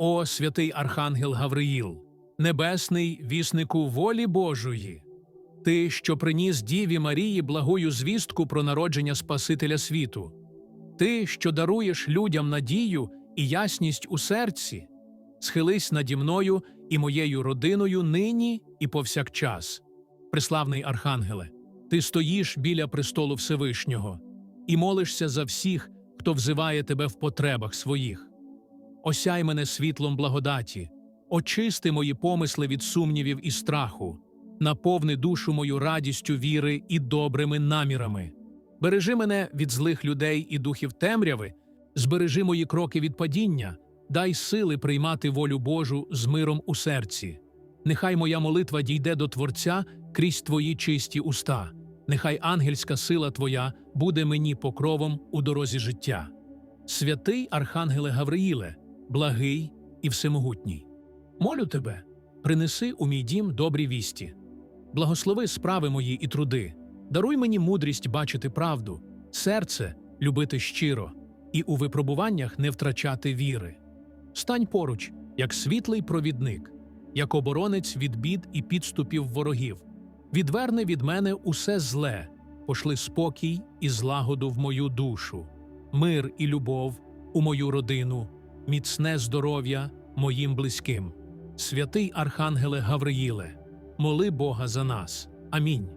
О святий Архангел Гавриїл, небесний віснику волі Божої, ти, що приніс Діві Марії благою звістку про народження Спасителя світу, ти, що даруєш людям надію і ясність у серці, схились наді мною і моєю родиною нині і повсякчас. Преславний Архангеле, ти стоїш біля престолу Всевишнього і молишся за всіх, хто взиває тебе в потребах своїх. Осяй мене світлом благодаті, очисти мої помисли від сумнівів і страху, наповни душу мою радістю віри і добрими намірами. Бережи мене від злих людей і духів темряви, збережи мої кроки від падіння, дай сили приймати волю Божу з миром у серці. Нехай моя молитва дійде до Творця крізь твої чисті уста, нехай ангельська сила Твоя буде мені покровом у дорозі життя. Святий Архангеле Гавриїле, благий і всемогутній. Молю тебе, принеси у мій дім добрі вісті, благослови справи мої і труди, даруй мені мудрість бачити правду, серце любити щиро і у випробуваннях не втрачати віри. Стань поруч, як світлий провідник, як оборонець від бід і підступів ворогів. Відверни від мене усе зле, пошли спокій і злагоду в мою душу, мир і любов у мою родину, міцне здоров'я моїм близьким. Святий Архангеле Гавриїле, моли Бога за нас. Амінь.